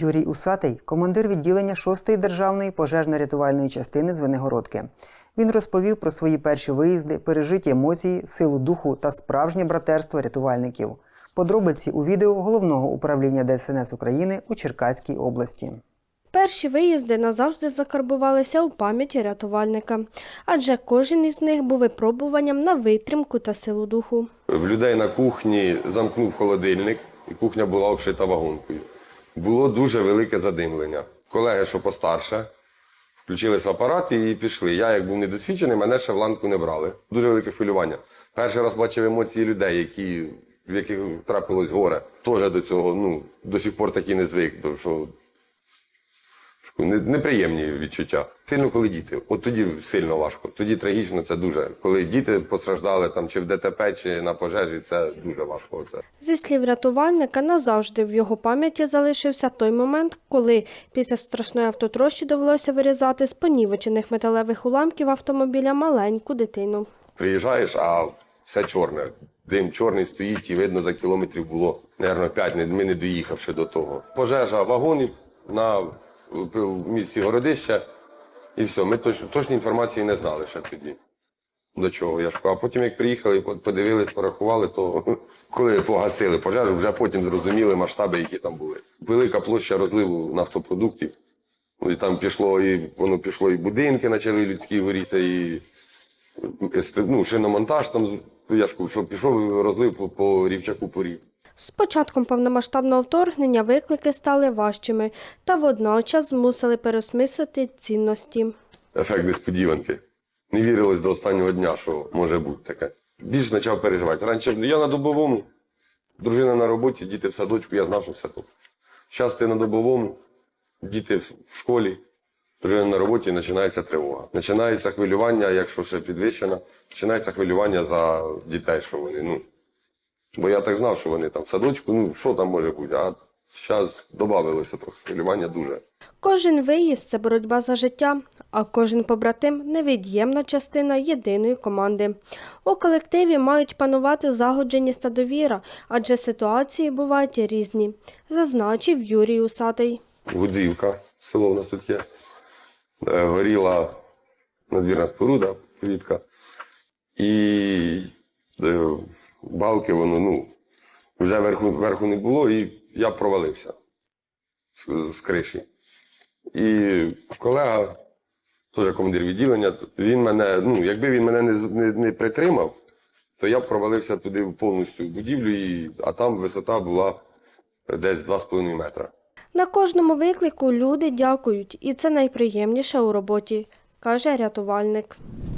Юрій Усатий, командир відділення 6-ї державної пожежно-рятувальної частини Звенигородки. Він розповів про свої перші виїзди, пережиті емоції, силу духу та справжнє братерство рятувальників. Подробиці у відео головного управління ДСНС України у Черкаській області. Перші виїзди назавжди закарбувалися у пам'яті рятувальника, адже кожен із них був випробуванням на витримку та силу духу. В людей на кухні замкнув холодильник, і кухня була обшита вагонкою. Було дуже велике задимлення. Колеги, що постарше, включились в апарат і пішли. Я, як був недосвідчений, мене ще в ланку не брали. Дуже велике хвилювання. Перший раз бачив емоції людей, які, в яких трапилось горе. Теж до цього, ну, до сих пор такі не звик, що неприємні відчуття. Сильно, коли діти. От тоді сильно важко. Тоді трагічно це дуже. Коли діти постраждали там чи в ДТП, чи на пожежі, це дуже важко. Це. Зі слів рятувальника, назавжди в його пам'яті залишився той момент, коли після страшної автотрощі довелося вирізати з понівечених металевих уламків автомобіля маленьку дитину. Приїжджаєш, а все чорне. Дим чорний стоїть, і видно, за кілометрів було, мабуть, 5, ми не доїхавши до того. Пожежа вагонів на в місті Городище, і все. Ми точ, точні інформації не знали ще тоді. До чого я ж. А потім, як приїхали, по- подивились, порахували, то коли погасили пожежу, вже потім зрозуміли масштаби, які там були. Велика площа розливу нафтопродуктів. Ну, І там пішло, і воно пішло, і будинки почали людські горіти, і ну, шиномонтаж там, я ж кажу, що пішов розлив по, по рівчаку порів. З початком повномасштабного вторгнення виклики стали важчими та водночас змусили переосмислити цінності. Ефект несподіванки. Не вірилось до останнього дня, що може бути таке. Більш почав переживати. Раніше я на добовому, дружина на роботі, діти в садочку, я знав, що все тут. Зараз ти на добовому, діти в школі, дружина на роботі, починається тривога. Починається хвилювання, якщо ще підвищено, починається хвилювання за дітей, що вони, ну. Бо я так знав, що вони там в садочку, ну що там може бути, а зараз додавилося трохи хвилювання дуже. Кожен виїзд це боротьба за життя, а кожен побратим невід'ємна частина єдиної команди. У колективі мають панувати загодженість та довіра, адже ситуації бувають різні, зазначив Юрій Усатий. Гудзівка, село у нас тут є. Е, Горіла надвірна споруда, квітка. І е, балки, воно, ну, вже верху, верху не було, і я провалився з, з криші. І колега, теж командир відділення, він мене, ну, якби він мене не, не, не притримав, то я б провалився туди в повністю будівлю, і, а там висота була десь 2,5 метра. На кожному виклику люди дякують, і це найприємніше у роботі, каже рятувальник.